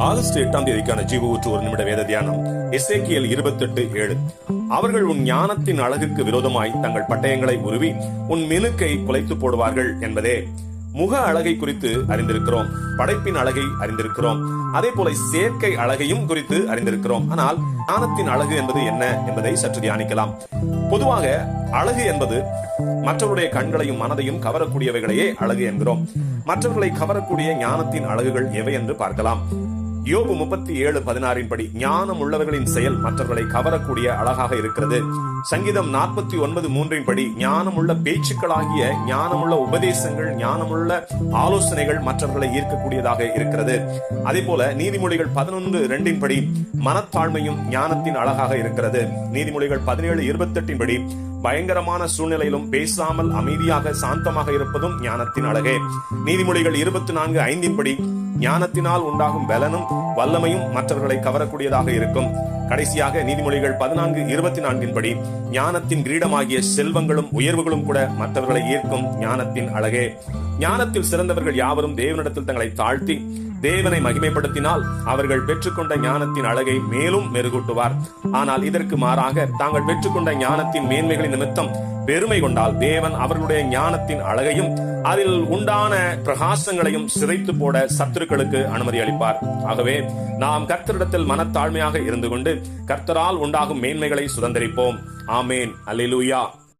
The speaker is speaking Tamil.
ஆகஸ்ட் எட்டாம் தேதிக்கான ஜீவ ஊற்று ஒரு நிமிட வேத தியானம் எஸ்ஏக்கியல் இருபத்தெட்டு ஏழு. அவர்கள் உன் ஞானத்தின் அழகுக்கு விரோதமாய் தங்கள் பட்டயங்களை உருவி உன் மெனுக்கை குலைத்து போடுவார்கள் என்பதே. முக அழகை குறித்து அறிந்திருக்கிறோம் படைப்பின் அழகை அறிந்திருக்கிறோம் அதே போல செயற்கை அழகையும் குறித்து அறிந்திருக்கிறோம். ஆனால் ஞானத்தின் அழகு என்பது என்ன என்பதை சற்று தியானிக்கலாம். பொதுவாக அழகு என்பது மற்றவருடைய கண்களையும் மனதையும் கவரக்கூடியவைகளையே அழகு என்கிறோம். மற்றவர்களை கவரக்கூடிய ஞானத்தின் அழகுகள் எவை என்று பார்க்கலாம். யோபு முப்பத்தி ஏழு பதினாறின் படி ஞானம் உள்ளவர்களின் செயல் மற்றவர்களை கவரக்கூடிய அழகாக இருக்கிறது. சங்கீதம் நாற்பத்தி ஒன்பது மூன்றின் படி ஞானமுள்ள பேச்சுக்களாகிய ஞானமுள்ள உபதேசங்கள் ஞானமுள்ள ஆலோசனைகள் மற்றவர்களை ஈர்க்கக்கூடியதாக இருக்கிறது. அதே போல நீதிமொழிகள் பதினொன்று இரண்டின் படி மனத்தாழ்மையும் ஞானத்தின் அழகாக இருக்கிறது. நீதிமொழிகள் பதினேழு இருபத்தெட்டின் படி பயங்கரமான சூழ்நிலையிலும் பேசாமல் அமைதியாக சாந்தமாக இருப்பதும் ஞானத்தின் அழகே. நீதிமொழிகள் இருபத்தி நான்கு ஐந்தின் படி ஞானத்தினால் உண்டாகும் பலனும் வல்லமையும் மற்றவர்களை கவரக்கூடியதாக இருக்கும். கடைசியாக நீதிமொழிகள் பதினான்கு இருபத்தி நான்கின்படி ஞானத்தின் கிரீடமாகிய செல்வங்களும் உயர்வுகளும் கூட மற்றவர்களை ஈர்க்கும் ஞானத்தின் அழகே. ஞானத்தில் சிறந்தவர்கள் யாவரும் தேவனிடத்தில் தங்களை தாழ்த்தி தேவனை மகிமைப்படுத்தினால் அவர்கள் பெற்றுக்கொண்ட ஞானத்தின் அழகை மேலும் மெருகூட்டுவார். ஆனால் இதற்கு மாறாக தாங்கள் பெற்றுக்கொண்ட ஞானத்தின் மேன்மைகளின் நிமித்தம் பெருமை கொண்டால் தேவன் அவர்களுடைய ஞானத்தின் அழகையும் அதில் உண்டான பிரகாசங்களையும் சிதைத்து போட சத்துருக்களுக்கு அனுமதி அளிப்பார். ஆகவே நாம் கர்த்தரிடத்தில் மனத்தாழ்மையாக இருந்து கொண்டு கர்த்தரால் உண்டாகும் மேன்மைகளை சுதந்திரிப்போம். ஆமேன். அல்லேலூயா.